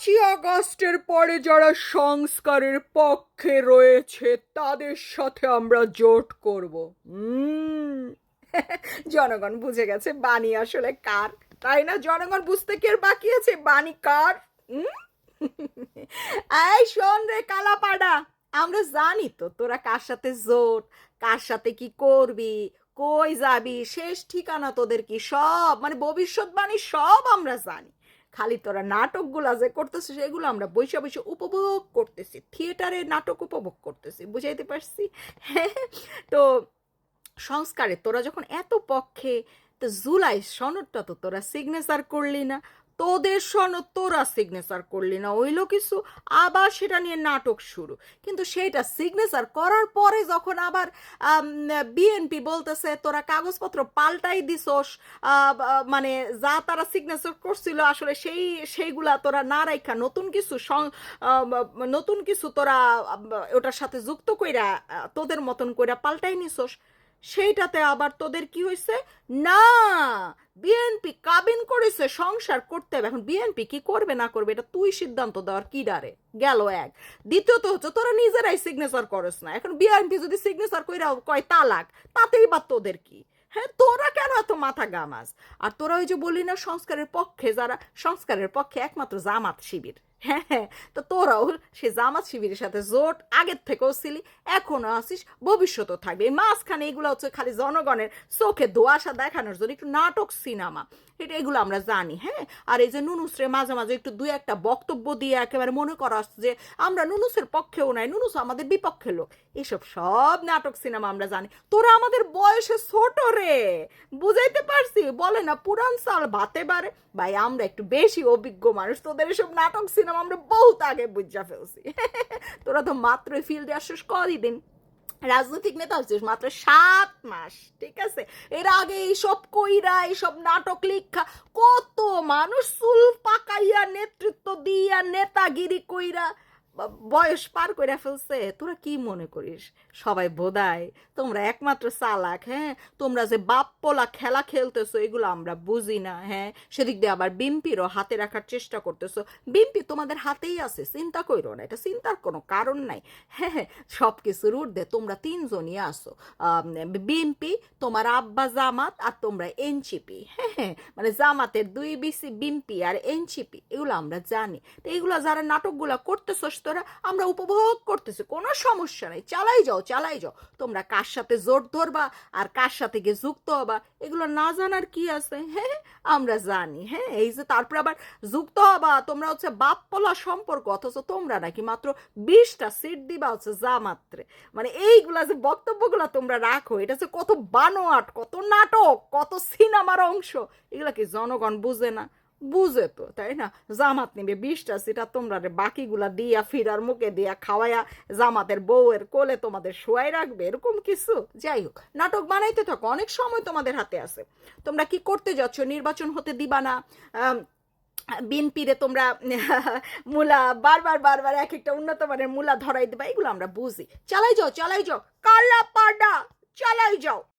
পাঁচই আগস্টের পরে যারা সংস্কারের পক্ষে রয়েছে, তাদের সাথে আমরা জোট করব। জনগণ বুঝে গেছে বাণী আসলে কার। তাই না, জনগণ বুঝতে কি আর বাকি আছে? বাণী কার? এই শোন রে কালাপাড়া, আমরা জানি তো তোরা কার সাথে জোট, কার সাথে কি করবি, কই যাবি, শেষ ঠিকানা তোদের কি সব? মানে ভবিষ্যৎবাণী সব আমরা জানি। খালি তোরা নাটকগুলা যে করতেছে সেগুলো আমরা বসে বসে উপভোগ করতেছি। থিয়েটারে নাটক উপভোগ করতেছি, বুঝাইতে পারছি? তো সংস্কারে তোরা যখন এত পক্ষে, তো জুলাই সনদটা তো তোরা সিগনেচার করলি না। তোদের সনদ তোরা সিগনেচার করলি না, ওইলো কিছু? আবার সেটা নিয়ে নাটক শুরু। কিন্তু সেইটা সিগনেচার করার পরে যখন আবার বিএনপি বলতেছে, তোরা কাগজপত্র পাল্টাই দিছোস। মানে যা তারা সিগনেচার করছিল, আসলে সেই, সেইগুলা তোরা না রাইখা নতুন কিছু নতুন কিছু তোরা ওটার সাথে যুক্ত কইরা তোদের মতন কইরা পাল্টাই নিছোস। সেইটাতে আবার তোদের কি হয়েছে না! বিএনপি কাবিন করেছে সংসার করতে হবে। এখন বিএনপি কি করবে, না করবে, এটা তুই সিদ্ধান্ত দেওয়ার কি ডারে? গেল এক। দ্বিতীয়ত হচ্ছে, তোরা নিজেরাই সিগনেচার করস না। এখন বিএনপি যদি সিগনেচার কইরা কয় তালাক, তাতেই বা তোদের কি? হ্যাঁ তোরা কেন এত মাথা গামাস আর তোরা ওই যে বলি না, সংস্কারের পক্ষে যারা, সংস্কারের পক্ষে একমাত্র জামাত শিবির। হ্যাঁ হ্যাঁ তো তোরাও সে জামাত শিবিরের সাথে জোট, আগের থেকেও ছিলি এখনও আসিস ভবিষ্যতেও থাকবে। এই মাঝখানে এগুলো হচ্ছে খালি জনগণের চোখে দোয়াশা দেখানোর জন্য একটু নাটক সিনেমা। এটা, এগুলো আমরা জানি হ্যাঁ? আর এই যে নুনুসরে মাঝে মাঝে একটু দুই একটা বক্তব্য দিয়ে একেবারে মনে করা যে আমরা নুনুসের পক্ষেও নাই, নুনুস আমাদের বিপক্ষে লোক। এসব সব নাটক সিনেমা আমরা জানি। তোরা আমাদের বয়সে ছোট রে, বুঝাইতে পারছি বলে না, পুরান সাল ভাতে বারে। ভাই, আমরা একটু বেশি অভিজ্ঞ মানুষ, তোদের এসব নাটক, সিনেমা আমরা বহুত আগে বুঝা ফেলছি। তোরা তো মাত্র ফিল্ডে আসছিস কদিন? দিন রাজনৈতিক নেতা হচ্ছিস মাত্র সাত মাস, ঠিক আছে? এর আগে এইসব কইরা, এইসব নাটক লিখা, কত মানুষ চুল পাকাইয়া, নেতৃত্ব দিয়া, নেতাগিরি কইরা বয়স পার করে ফেলছে, তোরা কি মনে করিস? সবাই বোধায়, তোমরা একমাত্র চালাক হ্যাঁ? তোমরা যে বাপ্পলা খেলা খেলতেছো, এগুলো আমরা বুঝি না হ্যাঁ? সেদিক দিয়ে আবার বিম্পিরও হাতে রাখার চেষ্টা করতেছো। বিম্পি তোমাদের হাতেই আছে, চিন্তা করো না, এটা চিন্তার কোনো কারণ নাই। হ্যাঁ হ্যাঁ সব কিছুর ঊর্ধ্বে তোমরা তিনজনই আসো বিএমপি তোমার আব্বা জামাত আর তোমরা এনচিপি হ্যাঁ হ্যাঁ? মানে জামাতের দুই বিসি বিম্পি আর এনচিপি, এগুলো আমরা জানি। তো এগুলো যারা নাটকগুলো করতেছস তোরা আমরা উপভোগ করতেছি, কোনো সমস্যা নাই। চালাই যাও চালাই যাও। তোমরা কার সাথে জোর ধরবা আর কার সাথে গিয়ে যুক্ত হবা, এগুলো না জানার কি আছে? হ্যাঁ আমরা জানি হ্যাঁ এই যে তারপরে আবার যুক্ত হবা, তোমরা হচ্ছে বাপপলা সম্পর্ক, অথচ তোমরা নাকি মাত্র বিশটা সিট দিবা হচ্ছে জামাত্রে মানে এইগুলা যে বক্তব্যগুলো তোমরা রাখো, এটা যে কত বানোয়াট, কত নাটক, কত সিনেমার অংশ, এগুলা কি জনগণ বুঝে না? বুঝে তো তাই না? জামাত নিবে বিশটা সিটা তোমরা বাকিগুলা দিয়া ফিরার মুখে দিয়া খাওয়াইয়া জামাতের বউয়ের কোলে তোমাদের শোয়াই রাখবে এরকম কিছু? যাই হোক নাটক বানাইতে থাকো অনেক সময় তোমাদের হাতে আছে। তোমরা কি করতে যাচ্ছ? নির্বাচন হতে দিবা না? আম, বিনপিরে তোমরা মূলা বারবার বারবার এক একটা উন্নত মানের মূলা ধরাই দেবা এগুলো আমরা বুঝি। চালাই যাও চালাই যাও কালা পাডা চালাই যাও।